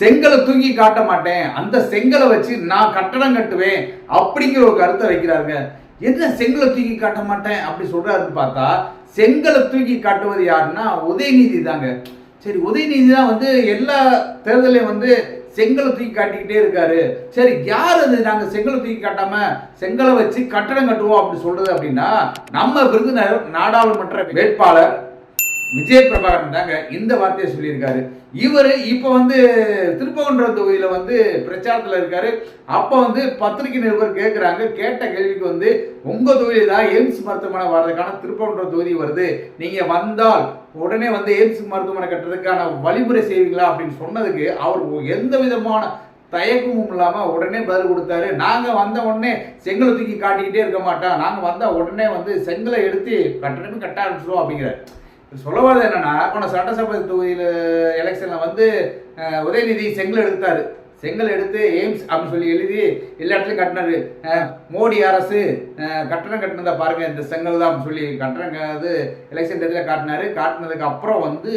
செங்கலை தூக்கி காட்ட மாட்டேன். அந்த செங்கலை வச்சு நான் கட்டடம் கட்டுவேன் அப்படிங்கிற ஒரு கருத்தை வைக்கிறாருங்க. என்ன செங்கலை தூக்கி காட்ட மாட்டேன் அப்படி சொல்றாருன்னு பார்த்தா செங்கலை தூக்கி காட்டுவது யாருன்னா உதயநிதி தாங்க. சரி உதயநிதி தான் வந்து எல்லா தேர்தலையும் வந்து செங்கலை தூக்கி காட்டிக்கிட்டே இருக்காரு. சரி யார் அது நாங்கள் செங்கலை தூக்கி காட்டாம செங்கலை வச்சு கட்டடம் கட்டுவோம் அப்படி சொல்றது அப்படின்னா நம்ம விருதுநகர் நாடாளுமன்ற வேட்பாளர் விஜய் பிரபாகரன் தாங்க இந்த வார்த்தையை சொல்லியிருக்காரு. இவர் இப்போ வந்து திருப்பகுன்ற தொகுதியில் வந்து பிரச்சாரத்தில் இருக்காரு. அப்போ வந்து பத்திரிகை நிருபர் கேட்குறாங்க கேட்ட கேள்விக்கு வந்து உங்கள் தொகுதி தான் எய்ம்ஸ் மருத்துவமனை வர்றதுக்கான திருப்பகுன்ற தொகுதி வருது. நீங்கள் வந்தால் உடனே வந்து எய்ம்ஸ் மருத்துவமனை கட்டுறதுக்கான வழிமுறை செய்வீங்களா அப்படின்னு சொன்னதுக்கு அவர் எந்த விதமான தயக்கமும் இல்லாமல் உடனே பதில் கொடுத்தாரு. நாங்கள் வந்த உடனே செங்கலை தூக்கி காட்டிக்கிட்டே இருக்க மாட்டோம். நாங்கள் வந்தால் உடனே வந்து செங்கலை எடுத்து கட்டணமே கட்ட ஆரம்பிச்சிடுவோம் அப்படிங்கிறார். சொல்ல வரது என்னன்னா போன சட்டசபை தொகுதியில் எலெக்ஷனில் வந்து உதயநிதி செங்கல் எடுத்தாரு. செங்கல் எடுத்து எய்ம்ஸ் அப்படின்னு சொல்லி எழுதி எல்லா இடத்துலையும் கட்டினாரு மோடி அரசு கட்டணம் கட்டினதை பாருங்க இந்த செங்கல் தான் அப்படின்னு சொல்லி கட்டணம் இது எலெக்ஷன் டேட்டில் காட்டினாரு. காட்டினதுக்கு அப்புறம் வந்து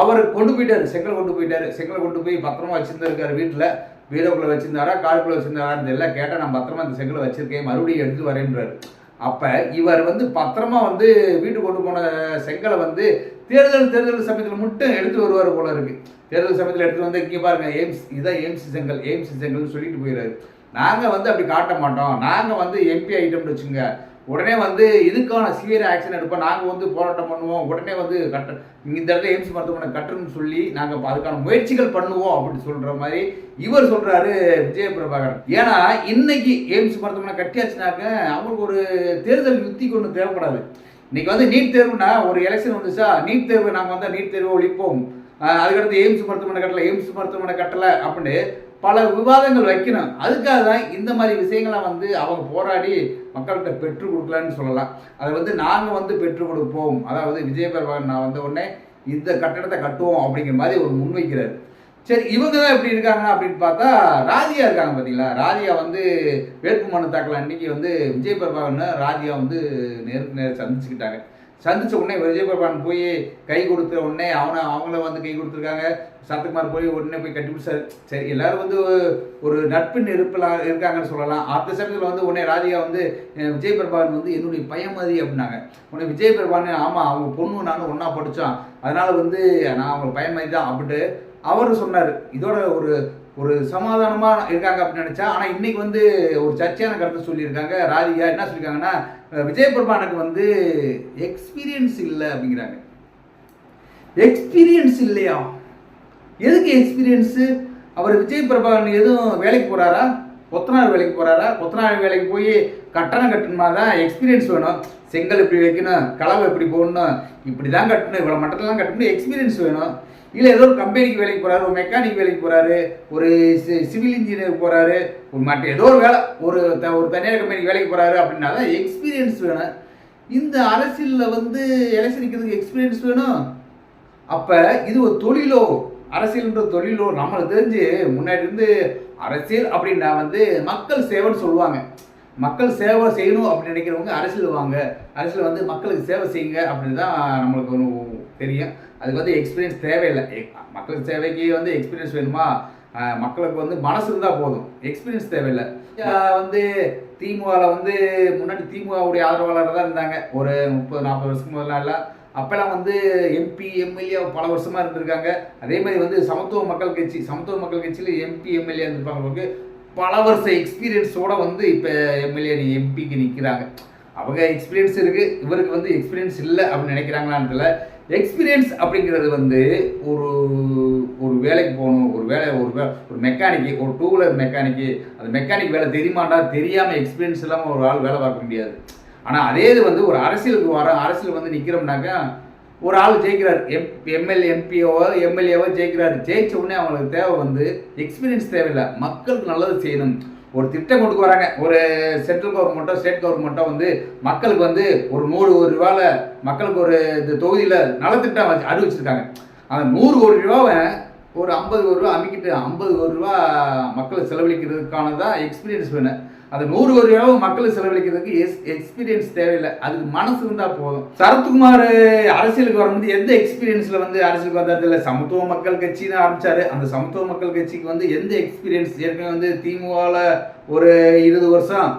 அவர் கொண்டு போயிட்டாரு. செங்கல் கொண்டு போயிட்டாரு. செங்கல் கொண்டு போய் பத்திரமா வச்சிருந்திருக்காரு வீட்டில். வீரோக்குள்ள வச்சிருந்தாரா காருக்குள்ள வச்சுருந்தாரான்னு எல்லாம் கேட்டால் நான் பத்திரமா இந்த செங்கலை வச்சிருக்கேன் மறுபடியும் எடுத்து வரேன்றாரு. அப்போ இவர் வந்து பத்திரமா வந்து வீட்டுக்கு கொண்டு போன செங்கலை வந்து தேர்தல் தேர்தல் சமயத்தில் மட்டும் எடுத்து வருவார் போல இருக்கு. தேர்தல் சமயத்தில் எடுத்து வந்து இங்கே பாருங்க எய்ம்ஸ் இதான் எய்ம்ஸ் செங்கல் எய்ம்ஸ் செங்கல்னு சொல்லிட்டு போயிடுறாரு நாங்கள் வந்து அப்படி காட்ட மாட்டோம். நாங்கள் வந்து எம்பி ஐட்டம்னு வச்சுங்க உடனே வந்து இதுக்கான சிவியர் ஆக்ஷன் எடுப்போம் நாங்கள் வந்து போராட்டம் பண்ணுவோம். உடனே வந்து கட்ட இந்த இடத்துல எய்ம்ஸ் மருத்துவமனை கட்டணும்னு சொல்லி நாங்கள் அதுக்கான முயற்சிகள் பண்ணுவோம் அப்படின்னு சொல்கிற மாதிரி இவர் சொல்கிறாரு விஜய பிரபாகரன் ஏன்னா இன்னைக்கு எய்ம்ஸ் மருத்துவமனை கட்டியாச்சுனாக்க அவங்களுக்கு ஒரு தேர்தல் யுத்திக்கு ஒன்று தேவைப்படாது. இன்னைக்கு வந்து நீட் தேர்வுனா ஒரு எலெக்ஷன் வந்துச்சா? நீட் தேர்வு நாங்கள் வந்தால் நீட் தேர்வை ஒழிப்போம் அதுக்கடுத்து எய்ம்ஸ் மருத்துவமனை கட்டலை எய்ம்ஸ் மருத்துவமனை கட்டலை அப்படின்னு பல விவாதங்கள் வைக்கணும். அதுக்காக தான் இந்த மாதிரி விஷயங்களை வந்து அவங்க போராடி மக்கள்கிட்ட பெற்றுக் கொடுக்கலான்னு சொல்லலாம். அதை வந்து நாங்கள் வந்து பெற்றுக் கொடுப்போம். அதாவது விஜயபெருமான் நான் வந்த உடனே இந்த கட்டடத்தை கட்டுவோம் அப்படிங்கிற மாதிரி ஒரு முன்வைக்கிறார். சரி இவங்க தான் எப்படி இருக்காங்க அப்படின்னு பார்த்தா ராதியா இருக்காங்க பார்த்தீங்களா? ராதியா வந்து வேட்புமனு தாக்கல அன்னைக்கு வந்து விஜய் பிரபாகரன் ராதியா வந்து நேருக்கு நேர சந்திச்சுக்கிட்டாங்க. சந்திச்ச உடனே விஜய் பிரபான் போய் கை கொடுத்த உடனே அவனை அவங்கள வந்து கை கொடுத்துருக்காங்க. சரத்குமார் போய் உடனே போய் கட்டி பிடிச்சாரு. சரி எல்லாரும் வந்து ஒரு நட்பு நெருப்பெல்லாம் இருக்காங்கன்னு சொல்லலாம். அந்த சமயத்தில் வந்து உடனே ராதிகா வந்து விஜய் பிரபான் வந்து என்னுடைய பயமதி அப்படின்னாங்க. உடனே விஜய் பிரபான் ஆமாம் அவங்க பொண்ணு நானும் ஒன்றா படித்தோம் அதனால் வந்து நான் அவங்க பயமதி தான் அப்படின்ட்டு அவர் சொன்னார். இதோட ஒரு ஒரு சமாதானமாக இருக்காங்க அப்படின்னு நினச்சா ஆனால் இன்றைக்கி வந்து ஒரு சர்ச்சையான கருத்தை சொல்லியிருக்காங்க. ராதிகா என்ன சொல்லியிருக்காங்கன்னா விஜய் பிரபானுக்கு வந்து எக்ஸ்பீரியன்ஸ் இல்லை அப்படிங்கிறாங்க. எக்ஸ்பீரியன்ஸ் இல்லையா? எதுக்கு எக்ஸ்பீரியன்ஸு அவர் விஜய் பிரபாகரன் எதுவும் வேலைக்கு போகிறாரா கொத்தனார் வேலைக்கு போகிறாரா கொத்தனார் வேலைக்கு போய் கட்டணம் கட்டணுமா? தான் எக்ஸ்பீரியன்ஸ் வேணும். செங்கல் இப்படி வைக்கணும்? கலவை இப்படி போடணும்? இப்படி தான் கட்டணும். இவ்வளோ மட்டத்தெல்லாம் கட்டணும் எக்ஸ்பீரியன்ஸ் வேணும். இல்லை ஏதோ ஒரு கம்பெனிக்கு வேலைக்கு போகிறாரு ஒரு மெக்கானிக் வேலைக்கு போகிறாரு ஒரு சிவில் இன்ஜினியர் போகிறாரு ஒரு மற்ற ஏதோ ஒரு வேலை ஒரு த- ஒரு தனியார் கம்பெனிக்கு வேலைக்கு போகிறாரு அப்படின்னா தான் எக்ஸ்பீரியன்ஸ் வேணும். இந்த அரசியலில் வந்து எலெக்ஷன் எக்ஸ்பீரியன்ஸ் வேணும். அப்போ இது ஒரு தொழிலோ அரசியல்ன்ற தொழிலோ நம்மளுக்கு தெரிஞ்சு முன்னாடி இருந்து அரசியல் அப்படின்னா வந்து மக்கள் சேவைன்னு சொல்லுவாங்க. மக்கள் சேவை செய்யணும் அப்படின்னு நினைக்கிறவங்க அரசியல் வாங்க. அரசியல் வந்து மக்களுக்கு சேவை செய்யுங்க அப்படின்னு தான் நம்மளுக்கு ஒன்று தெரியும். அதுக்கு வந்து எக்ஸ்பீரியன்ஸ் தேவையில்லை. மக்களுக்கு சேவைக்கு வந்து எக்ஸ்பீரியன்ஸ் வேணுமா? மக்களுக்கு வந்து மனசு இருந்தால் போதும். எக்ஸ்பீரியன்ஸ் தேவையில்லை. வந்து திமுகவில் வந்து முன்னாடி திமுகவுடைய ஆதரவாளர் தான் இருந்தாங்க. ஒரு முப்பது நாற்பது வருஷத்துக்கு முதல்ல எல்லாம் அப்போல்லாம் வந்து எம்பி எம்எல்ஏ பல வருஷமாக இருந்திருக்காங்க. அதே மாதிரி வந்து சமத்துவ மக்கள் கட்சி சமத்துவ மக்கள் கட்சியில் எம்பி எம்எல்ஏ இருந்திருப்பாங்க பல வருஷ எக்ஸ்பீரியன்ஸோட வந்து இப்போ எம்எல்ஏ எம்பிக்கு நிற்கிறாங்க அவங்க எக்ஸ்பீரியன்ஸ் இருக்குது இவருக்கு வந்து எக்ஸ்பீரியன்ஸ் இல்லை அப்படின்னு நினைக்கிறாங்களான்னு தெரியல. எக்ஸ்பீரியன்ஸ் அப்படிங்கிறது வந்து ஒரு ஒரு வேலைக்கு போகணும் ஒரு வேலை ஒரு வே ஒரு மெக்கானிக்கு ஒரு டூ வீலர் மெக்கானிக்கு அந்த மெக்கானிக் வேலை தெரியுமாண்டா தெரியாமல் எக்ஸ்பீரியன்ஸ் இல்லாமல் ஒரு ஆள் வேலை பார்க்க முடியாது. ஆனால் அதே இது வந்து ஒரு அரசியலுக்கு வர அரசியல் வந்து நிற்கிறோம்னாக்கா ஒரு ஆள் ஜெயிக்கிறார். M MLA எம்பிஓவோ எம்எல்ஏவோ ஜெயிக்கிறாரு. ஜெயிச்ச உடனே அவங்களுக்கு தேவை வந்து எக்ஸ்பீரியன்ஸ் தேவையில்லை. மக்களுக்கு நல்லது செய்யணும். ஒரு திட்டம் கொண்டு வராங்க. ஒரு சென்ட்ரல் கவர்மெண்ட்டோ ஸ்டேட் கவர்மெண்ட்டோ வந்து மக்களுக்கு வந்து ஒரு நூறு கோடி ரூபாவில் மக்களுக்கு ஒரு இந்த தொகுதியில் நலத்திட்டம் வச்சு அறிவிச்சிருக்காங்க. அந்த நூறு கோடி ரூபாவை ஒரு ஐம்பது கோடி ரூபா அமைக்கிட்டு ஐம்பது கோடி ரூபா மக்களை செலவழிக்கிறதுக்கான தான் எக்ஸ்பீரியன்ஸ் வேணும். அது நூறு கோடி ரூபாய் மக்களுக்கு செலவழிக்கிறதுக்கு எக்ஸ்பீரியன்ஸ் தேவையில்லை. அதுக்கு மனசு இருந்தா போதும். சரத்குமார் அரசியலுக்கு வரும்போது எந்த எக்ஸ்பீரியன்ஸ்ல வந்து அரசியலுக்கு வந்தது இல்லை சமத்துவ மக்கள் கட்சின்னு ஆரம்பிச்சாரு. அந்த சமத்துவ மக்கள் கட்சிக்கு வந்து எந்த எக்ஸ்பீரியன்ஸ் ஏற்கனவே வந்து திமுகவில் ஒரு இருபது வருஷம்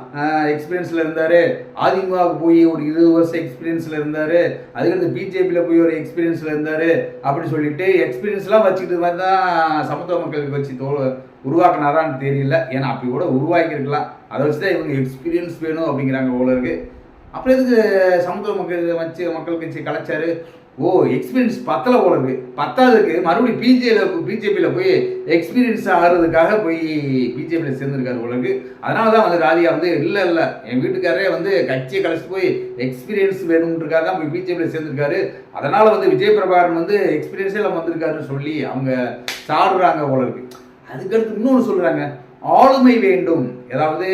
எக்ஸ்பீரியன்ஸில் இருந்தார். அதிமுகவுக்கு போய் ஒரு இருபது வருஷம் எக்ஸ்பீரியன்ஸில் இருந்தார். அதுக்கடுத்து பிஜேபியில் போய் ஒரு எக்ஸ்பீரியன்ஸில் இருந்தார். அப்படின்னு சொல்லிட்டு எக்ஸ்பீரியன்ஸ்லாம் வச்சுக்கிட்டு மாதிரி தான் சமத்துவ மக்களுக்கு வச்சு தோ உருவாக்குனாரான்னு தெரியல. ஏன்னா அப்படி கூட உருவாக்கியிருக்கலாம். அதை வச்சு தான் இவங்க எக்ஸ்பீரியன்ஸ் வேணும் அப்படிங்கிறாங்க போல இருக்கு. அப்புறம் எதுக்கு சமத்துவ மக்கள் வச்சு மக்கள் கட்சி கலைச்சாரு? ஓ எக்ஸ்பீரியன்ஸ் பத்தலை போல இருக்கு. பத்தாவதுக்கு மறுபடியும் பிஜேபியில் பிஜேபியில் போய் எக்ஸ்பீரியன்ஸ் ஆகிறதுக்காக போய் பிஜேபியில் சேர்ந்துருக்காரு போல இருக்கு. அதனால தான் வந்து ராதிகா வந்து இல்லை இல்லை. என் வீட்டுக்காரரே வந்து கட்சியை கலைச்சி போய் எக்ஸ்பீரியன்ஸ் வேணுன்றக்காக தான் போய் பிஜேபியில் சேர்ந்துருக்காரு. அதனால் வந்து விஜய் பிரபாகரன் வந்து எக்ஸ்பீரியன்ஸே இல்லாமல் வந்திருக்காருன்னு சொல்லி அவங்க சாடுறாங்க போல இருக்கு. அதுக்கடுத்து இன்னொன்று சொல்கிறாங்க ஆளுமை வேண்டும். ஏதாவது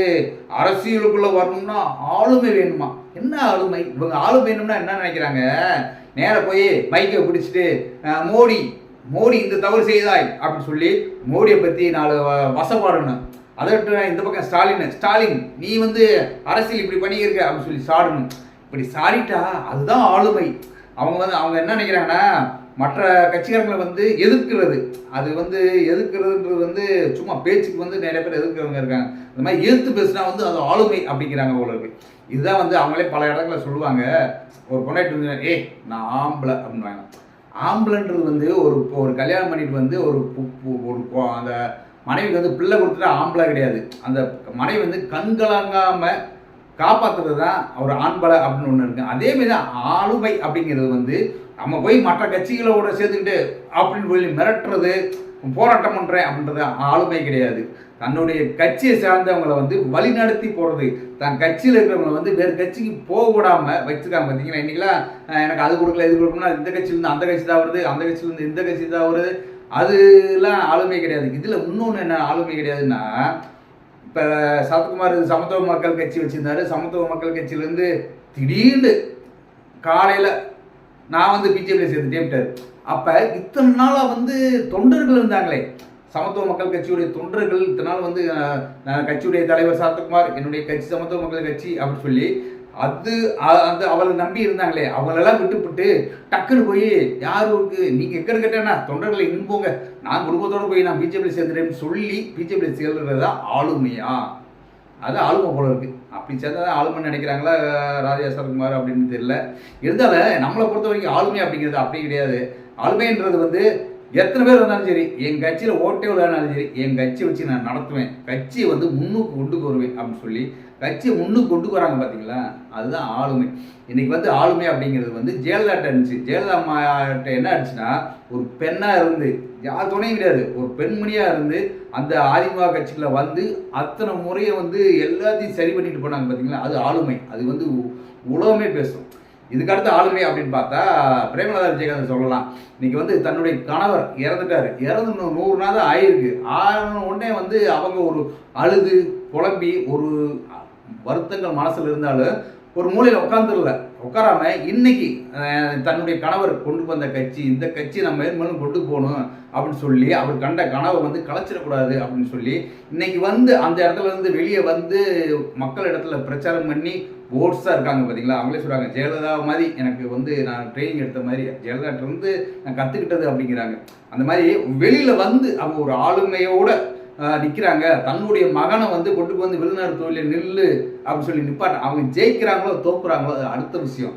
அரசியலுக்குள்ள வரணும்னா ஆளுமை வேணுமா? என்ன ஆளுமை? இவங்க ஆளுமை வேணும்னா என்ன நினைக்கிறாங்க? நேராக போய் மைக்கை பிடிச்சிட்டு மோடி மோடி இந்த தவறு செய்தாய் அப்படின்னு சொல்லி மோடியை பற்றி நாலு வ- வசப்பாடணும் அதை இந்த பக்கம் ஸ்டாலின் ஸ்டாலின் நீ வந்து அரசியல் இப்படி பண்ணியிருக்க அப்படின்னு சொல்லி சாடணும். இப்படி சாடிட்டா அதுதான் ஆளுமை. அவங்க வந்து அவங்க என்ன நினைக்கிறாங்கன்னா மற்ற கட்சிக்காரங்களை வந்து எதிர்க்கிறது. அது வந்து எதிர்க்கிறதுன்றது வந்து சும்மா பேச்சுக்கு வந்து நிறைய பேர் எதிர்க்கிறவங்க இருக்காங்க. இந்த மாதிரி எதிர்த்து பேசுனா வந்து அது ஆளுமை அப்படிங்கிறாங்க போல இருக்கு. இதுதான் வந்து அவங்களே பல இடத்துல சொல்லுவாங்க. ஒரு பொண்டாட்டி வந்து ஏ நான் ஆம்பளை அப்படின்வாங்க ஆம்பளைன்றது வந்து ஒரு ஒரு கல்யாணம் பண்ணிட்டு வந்து ஒரு ஒரு அந்த மனைவிக்கு வந்து பிள்ளை கொடுத்துட்டா ஆம்பளை கிடையாது. அந்த மனைவி வந்து கண்கலங்காம காப்பாற்றுறது தான் ஒரு ஆண்பலை அப்படின்னு ஒன்று இருக்கு. அதே மாதிரி தான் ஆளுமை அப்படிங்கிறது வந்து நம்ம போய் மற்ற கட்சிகளோட சேர்த்துக்கிட்டு அப்படின்னு சொல்லி மிரட்டுறது போராட்டம் பண்ணுறேன் அப்படின்றது ஆளுமை கிடையாது. தன்னுடைய கட்சியை சார்ந்தவங்களை வந்து வழிநடத்தி போகிறது தன் கட்சியில் இருக்கிறவங்களை வந்து வேறு கட்சிக்கு போக வச்சுருக்காங்க வச்சிருக்காங்க. பார்த்தீங்களா? எனக்கு அது கொடுக்கல இது கொடுக்கணும்னா இந்த கட்சியிலேருந்து அந்த கட்சி தான் வருது அந்த கட்சியிலேருந்து இந்த கட்சி தான் வருது. அதுலாம் ஆளுமை கிடையாது. இதில் இன்னொன்று என்ன ஆளுமை கிடையாதுன்னா இப்போ சரத்குமார் சமத்துவ மக்கள் கட்சி வச்சுருந்தாரு. சமத்துவ மக்கள் கட்சியிலேருந்து திடீர்னு காலையில் நான் வந்து பிஜேபியில் சேர்ந்துட்டேன் அப்போ இத்தனை நாளாக வந்து தொண்டர்கள் இருந்தாங்களே. சமத்துவ மக்கள் கட்சியுடைய தொண்டர்கள் இத்தனை நாள் வந்து நான் கட்சியுடைய தலைவர் சரத்குமார் என்னுடைய கட்சி சமத்துவ மக்கள் கட்சி அப்படின்னு சொல்லி அது அ- அந்த அவளை நம்பி இருந்தாங்களே. அவங்களெல்லாம் விட்டுவிட்டு டக்குன்னு போய் யாருக்கு நீங்கள் எக்கட கேட்டேன்னா தொண்டர்களை இன்போங்க நான் குடும்பத்தோடு போய் நான் பிஜேபியில் சேர்ந்துட்டேன்னு சொல்லி பிஜேபியில் சேர்ந்துறது தான் ஆளுமையா? அது ஆளுமை போல இருக்கு. அப்படி சேர்ந்தா தான் ஆளுமை நினைக்கிறாங்களா ராஜா சரத்குமார் அப்படின்னு தெரியல. இருந்தாலும் நம்மளை பொறுத்த வரைக்கும் ஆளுமை அப்படிங்கிறது அப்படி கிடையாது. ஆளுமைன்றது வந்து எத்தனை பேர் வந்தாலும் சரி என் கட்சியில் ஓட்டே விளையாடினாலும் சரி என் கட்சியை வச்சு நான் நடத்துவேன். கட்சியை வந்து முன்னுக்கு கொண்டு வருவேன் அப்படின்னு சொல்லி கட்சியை ஒன்று கொண்டு வராங்க பார்த்தீங்களா அதுதான் ஆளுமை. இன்னைக்கு வந்து ஆளுமை அப்படிங்கிறது வந்து ஜெயலலிதா இருந்துச்சு. ஜெயலலிதா அம்மாட்ட என்ன ஆச்சுன்னா ஒரு பெண்ணாக இருந்து யார் துணையும் கிடையாது ஒரு பெண்மணியாக இருந்து அந்த அதிமுக கட்சிக்குள்ள வந்து அத்தனை முறையை வந்து எல்லாத்தையும் சரி பண்ணிட்டு போனாங்க பார்த்தீங்களா அது ஆளுமை. அது வந்து உலகமே பேசும். இதுக்கு அடுத்த ஆளுமை அப்படின்னு பார்த்தா பிரேமலதா விஜயகாந்த் சொல்லலாம். இன்னைக்கு வந்து தன்னுடைய கணவர் இறந்துட்டாரு. இறந்து நூறு நாள் தான் ஆயிருக்கு. ஆன உடனே வந்து அவங்க ஒரு அழுது புலம்பி ஒரு வருத்தங்கள் மனசில் இருந்தாலும் ஒரு மூலையில் உட்காந்துடல உட்காராம இன்னைக்கு தன்னுடைய கணவர் கொண்டு வந்த கட்சி இந்த கட்சி நம்ம மேலும் கொண்டு போகணும் அப்படின்னு சொல்லி அவர் கண்ட கனவை வந்து கலைச்சிடக்கூடாது அப்படின்னு சொல்லி இன்னைக்கு வந்து அந்த இடத்துல இருந்து வெளியே வந்து மக்கள் இடத்துல பிரச்சாரம் பண்ணி ஓட்ஸாக இருக்காங்க பார்த்தீங்களா அவங்களே சொல்கிறாங்க ஜெயலலிதா மாதிரி எனக்கு வந்து நான் ட்ரைனிங் எடுத்த மாதிரி ஜெயலலிதாட்ட இருந்து நான் கற்றுக்கிட்டது அப்படிங்கிறாங்க. அந்த மாதிரி வெளியில் வந்து அவங்க ஒரு ஆளுமையோட நிற்கிறாங்க தன்னுடைய மகனை வந்து கொண்டு வந்து விருந்தினர் தொழிலில் நில்லு அப்படின்னு சொல்லி நிப்பாட்ட. அவங்க ஜெயிக்கிறாங்களோ தோக்குறாங்களோ அது அடுத்த விஷயம்.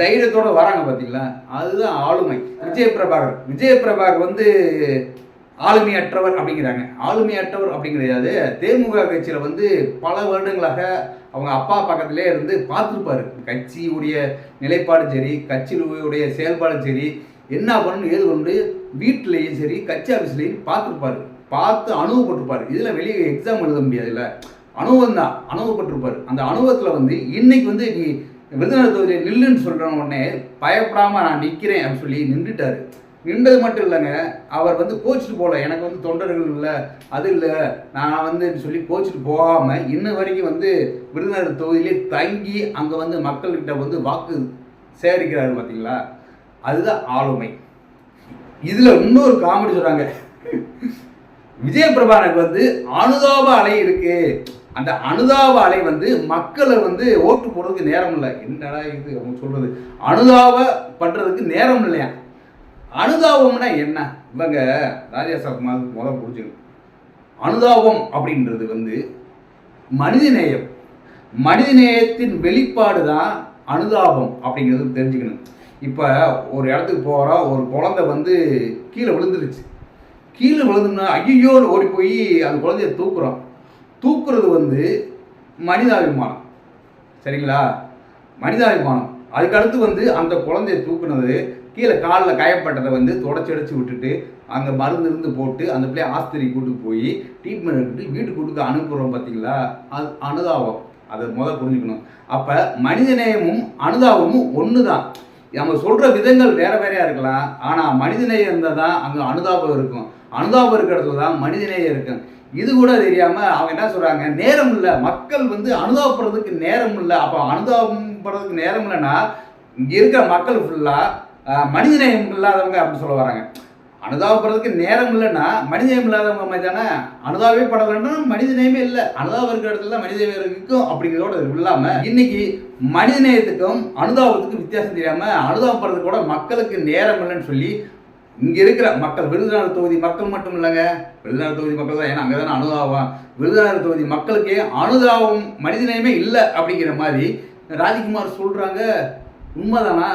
தைரியத்தோட வராங்க பார்த்தீங்களா அதுதான் ஆளுமை. விஜயபிரபாகர். பிரபாகர் பிரபாகர் வந்து ஆளுமையற்றவர் அப்படிங்கிறாங்க. ஆளுமையற்றவர் அப்படிங்கிறது தேமுக கட்சியில் வந்து பல வருடங்களாக அவங்க அப்பா பக்கத்திலே இருந்து பார்த்துருப்பாரு. கட்சியுடைய நிலைப்பாடும் சரி கட்சியுடைய செயல்பாடும் சரி என்ன பண்ணணும் ஏது பண்ணு வீட்டிலையும் சரி கட்சி ஆஃபீஸ்லையும் பார்த்துருப்பாரு. பார்த்து அனுபவப்பட்டிருப்பார். இதில் வெளியே எக்ஸாம் எழுத முடியாதுல்ல. அனுபவம் தான் அனுபவப்பட்டிருப்பார். அந்த அனுபவத்தில் வந்து இன்னைக்கு வந்து நீ விருதுநகர் தொகுதியில் நில்லுன்னு சொல்கிற உடனே பயப்படாமல் நான் நிற்கிறேன் அப்படின்னு சொல்லி நின்றுட்டாரு. நின்றது மட்டும் இல்லைங்க. அவர் வந்து கோச்சிட்டு போகல. எனக்கு வந்து தொண்டர்கள் இல்லை அது இல்லை. நான் வந்து சொல்லி கோச்சிட்டு போகாமல் இன்ன வரைக்கும் வந்து விருதுநகர் தொகுதியிலே தங்கி அங்கே வந்து மக்கள்கிட்ட வந்து வாக்கு சேகரிக்கிறாரு பார்த்தீங்களா அதுதான் ஆளுமை. இதில் இன்னொரு காமெடி சொல்கிறாங்க விஜய பிரபாகருக்கு வந்து அனுதாப அலை இருக்கு. அந்த அனுதாப அலை வந்து மக்களை வந்து ஓட்டு போடுறதுக்கு நேரம் இல்லை. என்னடா இது அவங்க சொல்றது? அனுதாப பண்றதுக்கு நேரம் இல்லையா? அனுதாபம்னா என்ன? இவங்க ராஜா சகுமார் முதல் புரிஞ்சுக்கணும். அனுதாபம் அப்படின்றது வந்து மனிதநேயம் மனிதநேயத்தின் வெளிப்பாடு தான் அனுதாபம் அப்படிங்கிறது தெரிஞ்சுக்கணும். இப்போ ஒரு இடத்துக்கு போகிறோம் ஒரு குழந்தை வந்து கீழே விழுந்துருச்சு. கீழே விழுந்தோம்னா ஐயோ ஓடி போய் அந்த குழந்தைய தூக்குறோம். தூக்குறது வந்து மனிதாபிமானம். சரிங்களா? மனிதாபிமானம். அதுக்கடுத்து வந்து அந்த குழந்தைய தூக்குனது கீழே காலில் காயப்பட்டதை வந்து தொடச்சி அடிச்சு விட்டுட்டு அங்கே மருந்து இருந்து போட்டு அந்த பிள்ளைய ஆஸ்திரி கூட்டு போய் ட்ரீட்மெண்ட் எடுத்துட்டு வீட்டுக்கு கொடுக்க அனுப்புகிறோம் பார்த்தீங்களா அது அனுதாபம். அதை முதல் புரிஞ்சுக்கணும். அப்போ மனிதநேயமும் அனுதாபமும் ஒன்று தான் நம்ம சொல்கிற விதங்கள் வேறு வேறையாக இருக்கலாம். ஆனால் மனிதநேயம் இருந்தால் தான் அங்கே அனுதாபம் இருக்கும். அனுதாபம் இருக்கிற இடத்துல தான் மனிதநேயம் இருக்கும் இது கூட தெரியாமல் அவங்க என்ன சொல்கிறாங்க நேரம் இல்லை. மக்கள் வந்து அனுதாபப்படுறதுக்கு நேரம் இல்லை. அப்போ அனுதாபப்படுறதுக்கு நேரம் இல்லைன்னா இங்கே இருக்கிற மக்கள் ஃபுல்லாக மனிதநேயம் இல்லாதவங்க அப்படின்னு சொல்ல வராங்க. அனுதாபப்படுறதுக்கு நேரம் இல்லைன்னா மனிதநேயம் இல்லாதவங்க மாதிரி தானே? அனுதாபமே படலைன்னா மனிதநேயமே இல்லை. அனுதாபம் இருக்கிற இடத்துல தான் மனிதநேயம் இருக்கும் அப்படிங்கிறதோட இல்லாம இன்னைக்கு மனிதநேயத்துக்கும் அனுதாபத்துக்கும் வித்தியாசம் தெரியாம அனுதாபப்படுறது கூட மக்களுக்கு நேரம் இல்லைன்னு சொல்லி இங்க இருக்கிற மக்கள் விருதுநகர் தொகுதி மக்கள் மட்டும் இல்லைங்க. விருதுநகர் தொகுதி மக்கள் தான் ஏன்னா அங்கே தானே அனுதாபம். விருதுநகர் தொகுதி மக்களுக்கே அனுதாபம் மனிதநேயமே இல்லை அப்படிங்கிற மாதிரி ராஜ்குமார் சொல்றாங்க. உண்மைதானா?